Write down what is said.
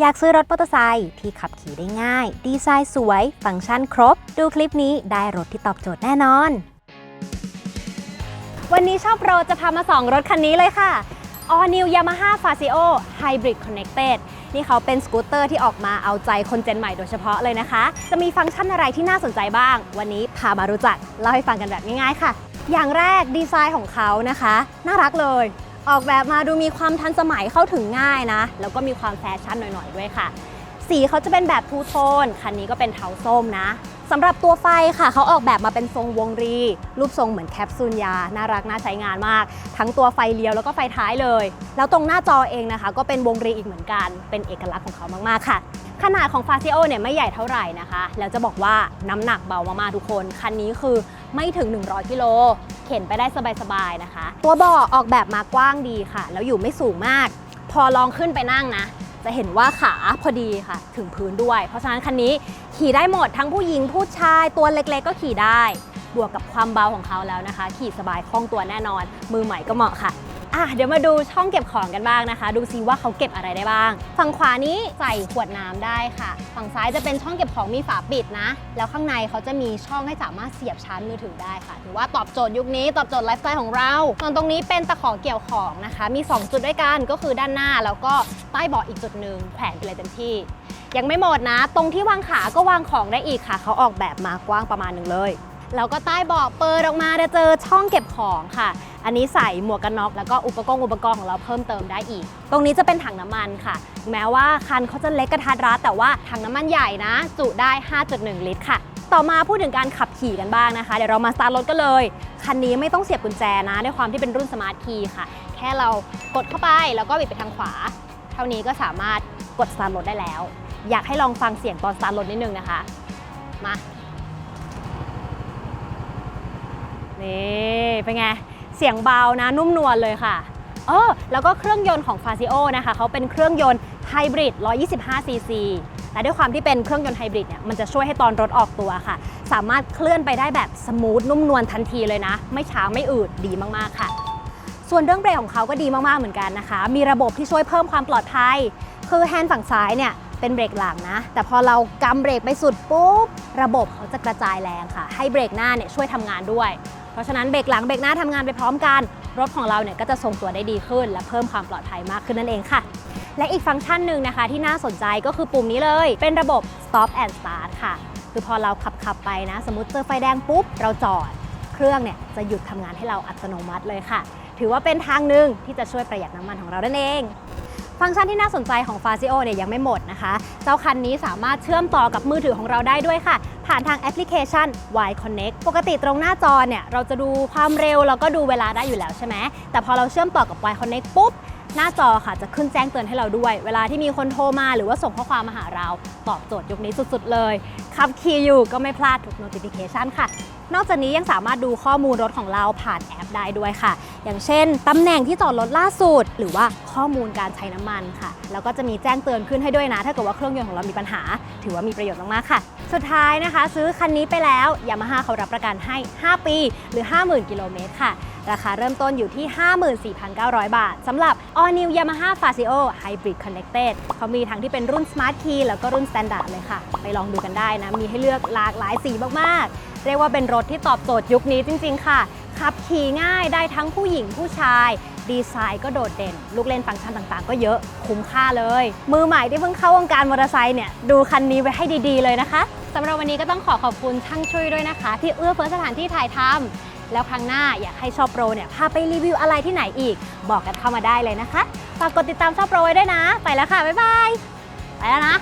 อยากซื้อรถมอเตอร์ไซค์ที่ขับขี่ได้ง่าย ดีไซน์สวย ฟังก์ชันครบ ดูคลิปนี้ได้รถที่ตอบโจทย์แน่นอน วันนี้ชอบโปรจะพามาส่องรถคันนี้เลยค่ะ All New Yamaha Fazio Hybrid Connected นี่เขาเป็นสกูตเตอร์ที่ออกมาเอาใจคนเจนใหม่โดยเฉพาะเลยนะคะ จะมีฟังก์ชันอะไรที่น่าสนใจบ้าง วันนี้พามารู้จักเล่าให้ฟังกันแบบง่ายๆค่ะ อย่างแรกดีไซน์ของเขานะคะ น่ารักเลย ออกแบบมาดูมีความทันสมัยเข้าถึงง่ายนะ แล้วก็มีความแฟชั่นหน่อยๆด้วยค่ะ สีเขาจะเป็นแบบทูโทน คันนี้ก็เป็นเทาส้มนะสำหรับตัวไฟค่ะ เขาออกแบบมาเป็นทรงวงรี รูปทรงเหมือนแคปซูลยา น่ารักน่าใช้งานมาก ทั้งตัวไฟเลี้ยวแล้วก็ไฟท้ายเลย แล้วตรงหน้าจอเองนะคะ ก็เป็นวงรีอีกเหมือนกัน เป็นเอกลักษณ์ของเขามากๆค่ะ ขนาดของฟาซิโอเนี่ยไม่ใหญ่เท่าไหร่นะคะ แล้วจะบอกว่าน้ำหนักเบามากๆทุกคน คันนี้คือไม่ถึง 100กิโล เข็นไปได้สบายๆนะคะ ตัวเบาะออกแบบมากว้างดีค่ะ แล้วอยู่ไม่สูงมาก พอลองขึ้นไปนั่งนะ จะเห็นว่าขาพอดีค่ะ ถึงพื้นด้วย เพราะฉะนั้นคันนี้ขี่ได้หมดทั้งผู้หญิงผู้ชายตัวเล็กๆ ก็ขี่ได้ บวกกับความเบาของเขาแล้วนะคะ ขี่สบายคล่องตัวแน่นอน มือใหม่ก็เหมาะค่ะ อะเดี๋ยวมาดูช่องเก็บของกันบ้างนะคะ ดูซิว่าเขาเก็บอะไรได้บ้าง ฝั่งขวานี้ใส่ขวดน้ำได้ค่ะ ฝั่งซ้ายจะเป็นช่องเก็บของมีฝาปิดนะ แล้วข้างในเขาจะมีช่องให้สามารถเสียบชาร์จมือถือได้ค่ะ ถือว่าตอบโจทย์ยุคนี้ตอบโจทย์ไลฟ์สไตล์ของเราส่วนตรงนี้เป็นตะขอเกี่ยวของนะคะ มี 2 จุดด้วยกันก็คือด้านหน้าแล้วก็ใต้เบาะอีกจุดหนึ่งแขวนไปเลยเต็มที่ ยังไม่หมดนะ ตรงที่วางขาก็วางของได้อีกค่ะ เขาออกแบบมากว้างประมาณหนึ่งเลย แล้วก็ใต้เบาะเปิดออกมาจะเจอช่องเก็บของค่ะ อันนี้ใส่หมวกกันน็อกแล้วก็อุปกรณ์อุปกรณ์ของเราเพิ่มเติมได้อีก ตรงนี้จะเป็นถังน้ำมันค่ะ แม้ว่าคันเขาจะเล็กกระทัดรัดแต่ว่าถังน้ำมันใหญ่นะ จุได้ 5.1 ลิตรค่ะต่อมาพูดถึงการขับขี่กันบ้างนะคะ เดี๋ยวเรามาสตาร์ทรถกันเลย คันนี้ไม่ต้องเสียบกุญแจนะด้วยความที่เป็นรุ่นสมาร์ทคีย์ค่ะ แค่เรากดเข้าไปแล้วก็บิดไปทางขวา เท่านี้ก็สามารถกดสตาร์ทรถได้แล้ว อยากให้ลองฟังเสียงตอนสตาร์ทรถนิดนึงนะคะ มา นี่เป็นไง เสียงเบานะนุ่มนวลเลยค่ะเออแล้วก็เครื่องยนต์ของ f a ซิโอนะคะเขาเป็นเครื่องยนต์ไฮบริด 125 ซีซีและด้วยความที่เป็นเครื่องยนต์ไฮบริดเนี่ยมันจะช่วยให้ตอนรถออกตัวค่ะ สามารถเคลื่อนไปได้แบบสมูทนุ่มนวลทันทีเลยนะ ไม่ช้าไม่อืดดีมากๆค่ะ ส่วนเรื่องเบรกของเขาก็ดีมากๆเหมือนกันนะคะ มีระบบที่ช่วยเพิ่มความปลอดภัย คือแฮนด์ฝั่งซ้ายเนี่ยเป็นเบรกหลังนะ แต่พอเรากำเบรกไปสุดปุ๊บระบบเขาจะกระจายแรงค่ะ ให้เบรกหน้าเนี่ยช่วยทำงานด้วย เพราะฉะนั้นเบรกหลังเบรกหน้าทำงานไปพร้อมกัน รถของเราเนี่ยก็จะทรงตัวได้ดีขึ้น และเพิ่มความปลอดภัยมากขึ้นนั่นเองค่ะ และอีกฟังก์ชันหนึ่งนะคะ ที่น่าสนใจก็คือปุ่มนี้เลย เป็นระบบ stop and start ค่ะ คือพอเราขับขับไปนะ สมมติเจอไฟแดงปุ๊บเราจอด เครื่องเนี่ยจะหยุดทำงานให้เราอัตโนมัติเลยค่ะ ถือว่าเป็นทางหนึ่งที่จะช่วยประหยัดน้ำมันของเรานั่นเอง ฟังก์ชันที่น่าสนใจของ f a ซิโอเนี่ยยังไม่หมดนะคะ เจ้าคันนี้สามารถเชื่อมต่อกับมือถือของเราได้ด้วยค่ะ ผ่านทางแอปพลิเคชัน Y Connect ปกติตรงหน้าจอเนี่ยเราจะดูความเร็วแล้วก็ดูเวลาได้อยู่แล้วใช่ไหมแต่พอเราเชื่อมต่อกับ Y Connect ปุ๊บหน้าจอค่ะจะขึ้นแจ้งเตือนให้เราด้วย เวลาที่มีคนโทรมาหรือว่าส่งข้อความมาหาเรา ตอบโจทย์ยุคนี้สุดๆเลย ขับขี่อยู่ก็ไม่พลาดทุก notification ค่ะ นอกจากนี้ยังสามารถดูข้อมูลรถของเราผ่านแอปได้ด้วยค่ะ อย่างเช่นตำแหน่งที่จอดรถล่าสุด หรือว่าข้อมูลการใช้น้ำมันค่ะ แล้วก็จะมีแจ้งเตือนขึ้นให้ด้วยนะ ถ้าเกิดว่าเครื่องยนต์ของเรามีปัญหา ถือว่ามีประโยชน์มากๆค่ะ สุดท้ายนะคะ ซื้อคันนี้ไปแล้วยามาฮ่าเขารับประกันให้ 5 ปี หรือ 50,000 กิโลเมตรค่ะ ราคาเริ่มต้นอยู่ที่ 54,900 บาทสำหรับ All New Yamaha Fazio Hybrid Connected เขามีทั้งที่เป็นรุ่น Smart Key แล้วก็รุ่น Standard เลยค่ะ ไปลองดูกันได้นะ มีให้เลือกหลากหลายสีมากๆ เรียกว่าเป็นรถที่ตอบโจทย์ยุคนี้จริง ๆ ค่ะ ขับขี่ง่ายได้ทั้งผู้หญิงผู้ชาย ดีไซน์ก็โดดเด่น ลูกเล่นฟังก์ชันต่างๆ ก็เยอะคุ้มค่าเลย มือใหม่ที่เพิ่งเข้าวงการมอเตอร์ไซค์เนี่ยดูคันนี้ไว้ให้ดีๆเลยนะคะสำหรับวันนี้ก็ต้องขอขอบคุณช่างช่วยด้วยนะคะ ที่เอื้อเฟื้อสถานที่ถ่ายทำแล้วครั้งหน้าอยากให้ชอบโปรเนี่ยพาไปรีวิวอะไรที่ไหนอีก บอกกันเข้ามาได้เลยนะคะ ฝากกดติดตามชอบโปรไว้ด้วยนะ ไปแล้วค่ะ บ๊ายบาย ไปแล้วนะ